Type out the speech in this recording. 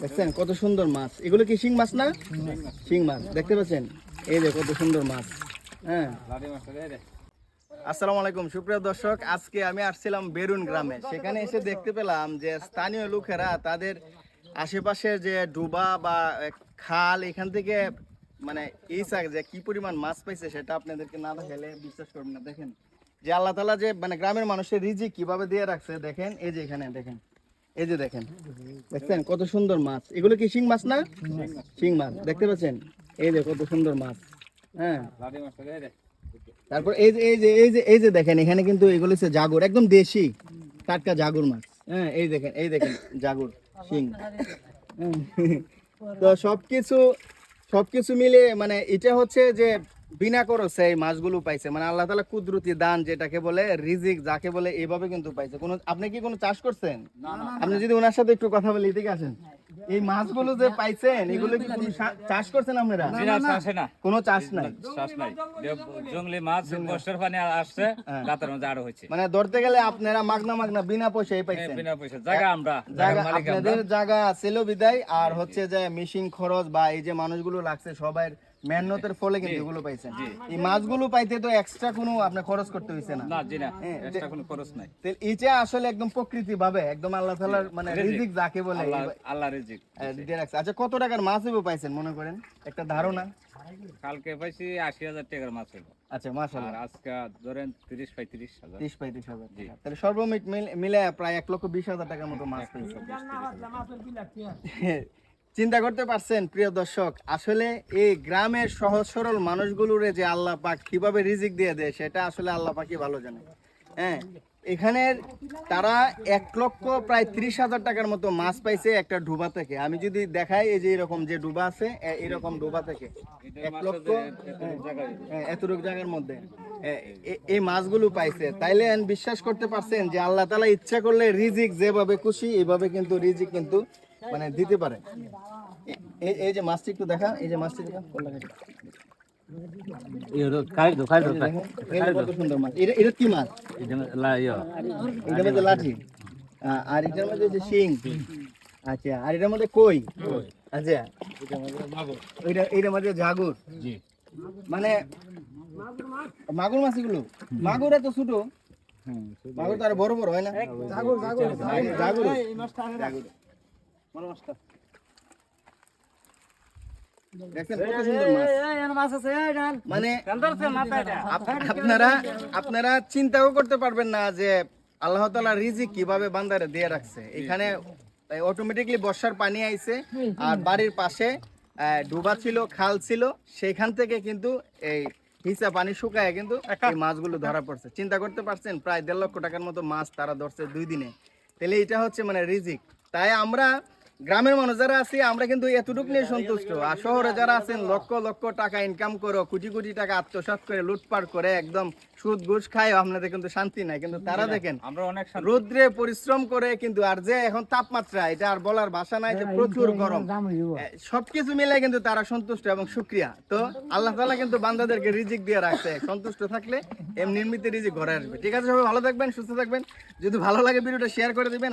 দেখছেন কত সুন্দর মাছ। এগুলো কি শিং মাছ না? শিং মাছ। দেখতে পাচ্ছেন? এই যে কত সুন্দর মাছ। হ্যাঁ। আসসালামু আলাইকুম। সুপ্রিয় দর্শক, আজকে আমি আসছিলাম বেরুন গ্রামে। সেখানে এসে দেখতে পেলাম যে স্থানীয় লোকেরা তাদের আশেপাশের যে ডুবা বা খাল, এখান থেকে মানে এই শাক যে কি পরিমাণ মাছ পাইছে সেটা আপনাদেরকে না দেখালে বিশ্বাস করবেন না। দেখেন, যে আল্লাহ তালা যে মানে গ্রামের মানুষের রিজিক কীভাবে দিয়ে রাখছে, দেখেন, এই যে এখানে, দেখেন। এই যে দেখেন, দেখছেন কত সুন্দর মাছ। এগুলো কি শিং মাছ না? শিং মাছ, দেখতে পাচ্ছেন? এই যে কত সুন্দর মাছ হ্যাঁ। তারপর এই যে এই যে এই যে এই যে দেখেন, এখানে কিন্তু এগুলো হচ্ছে জাগুর, একদম দেশি, টাটকা জাগুর মাছ। হ্যাঁ এই দেখেন এই দেখেন, জাগুর, শিং। হুম। তো সবকিছু সবকিছু মিলে মানে এটা হচ্ছে যে বিনা খরচে এই মাছগুলো পাইছে। মানে আল্লাহ তালা কুদরতি দান যেটাকে বলে রিজিক যাকে বলে এইভাবে কিন্তু পাইছে। কোনো আপনি কি কোনো চাষ করছেন? আপনি যদি ওনার সাথে একটু কথা বলি এদিকে আসেন। এই মাছগুলো যে পাইছেন এগুলো কি কোনো চাষ করছেন আপনারা? আসে না কোনো চাষ নাই? শ্বাস নাই। জঙ্গলি মাছ বর্ষার পানি আসছে হ্যাঁ। রাতের মধ্যে আরও হচ্ছে মানে ধরতে গেলে আপনারা মাগনা মাগনা বিনা পয়সায় পাইছেন। বিনা পয়সা জায়গা আমরা জায়গা আপনাদের জায়গা ছিল বিদায় আর হচ্ছে যে মেশিন খরচ বা এই যে মানুষগুলো লাগছে সবাই মেহনতের ফলে কিন্তু এগুলো পাইছেন। এই মাছগুলো পাইতে তো এক্সট্রা কোনো আপনি খরচ করতে হইছে না। না জি না হ্যাঁ, এক্সট্রা কোনো খরচ নাই। তো এটা আসলে একদম প্রকৃতি ভাবে একদম আল্লাহ তাআলার মানে রিজিক। যাকে বলে আল্লাহ রিজিক। আহ, দিয়ে আচ্ছা কত টাকার মাছ হইব পাইছেন মনে করেন? একটা ধারণা? কালকে পাইছি আশি হাজার টাকার মাছ হলো আচ্ছা আর মাশাআল্লাহ আজকে ধরেন তিরিশ পঁয়ত্রিশ হাজার। তিরিশ পঁয়ত্রিশ হাজার টাকা। তাহলে সর্বমিট মিলে প্রায় এক লক্ষ বিশ হাজার টাকার মতো মাছ পেয়েছে। চিন্তা করতে পারছেন প্রিয় দর্শক? আসলে এই গ্রামের সহজ সরল মানুষগুলোরে যে আল্লাহ পাক কীভাবে রিজিক দিয়ে দেয় সেটা আসলে আল্লাহ পাকই ভালো জানে। হ্যাঁ এখানের তারা এক লক্ষ প্রায় ত্রিশ হাজার টাকার মতো মাছ পাইছে একটা ডুবা থেকে। আমি যদি দেখাই এই যে এরকম যে ডুবা আছে এরকম ডুবা থেকে। এক লক্ষ হ্যাঁ, এতটুকু জায়গার মধ্যে। এই মাছগুলো পাইছে। তাইলে বিশ্বাস করতে পারছেন যে আল্লাহ তালা ইচ্ছা করলে রিজিক যেভাবে খুশি এইভাবে কিন্তু রিজিক কিন্তু মানে দিতে পারে। এই যে মাছটি একটু দেখা এই যে মাছটি দেখা কোন লাগাই? এই যে দেখেন, এই যে কত সুন্দর মাছ। এটা এটা কি মাছ? এটার মধ্যে লাঠি। আ- আর এটার মধ্যে যে শিং। আচ্ছা আর এটার মধ্যে কই? আচ্ছা ওইটা মধ্যে জাগুর। মানে মাগুর মাছ এগুলো? মাগুর এত ছোট? মাগুর তো আর বড় বড় হয় না? জাগুর জাগুর। জাগুর। বড় মাছটা দেখছেন কত সুন্দর মাছ। মানে আপনারা আপনারা চিন্তাও করতে পারবেন না যে আল্লাহ তালা কীভাবে বান্দারে দিয়ে রাখছে। এখানে অটোমেটিকলি বর্ষার পানি আইছে আর বাড়ির পাশে ডুবা ছিল খাল ছিল সেখান থেকে কিন্তু এই হিসা পানি শুকায় কিন্তু এই মাছগুলো ধরা পড়ছে। চিন্তা করতে পারছেন প্রায় দেড় লক্ষ টাকার মতো মাছ তারা ধরছে দুই দিনে। তাহলে এটা হচ্ছে মানে রিজিক। তাই আমরা গ্রামের মানুষ যারা আছি আমরা কিন্তু এতটুকু নিয়ে সন্তুষ্ট। আর শহরে যারা আছেন লক্ষ লক্ষ টাকা ইনকাম করে কোটি কোটি টাকা আত্মসাৎ করে লুটপাট করে একদম সুদ ঘুষ খায় আপনাদের কিন্তু শান্তি নাই। কিন্তু তারা দেখেন আমরা অনেক রোদ্রে পরিশ্রম করে কিন্তু আর যে এখন তাপমাত্রা এটা আর বলার ভাষা নাই যে প্রচুর গরম সবকিছু মিলে কিন্তু তারা সন্তুষ্ট এবং সুক্রিয়া। তো আল্লাহ তালা কিন্তু বান্দাদেরকে রিজিক দিয়ে রাখছে। সন্তুষ্ট থাকলে এমনি এমনিতে রিজিক ঘরে আসবে। ঠিক আছে সবাই ভালো থাকবেন সুস্থ থাকবেন। যদি ভালো লাগে ভিডিওটা শেয়ার করে দিবেন।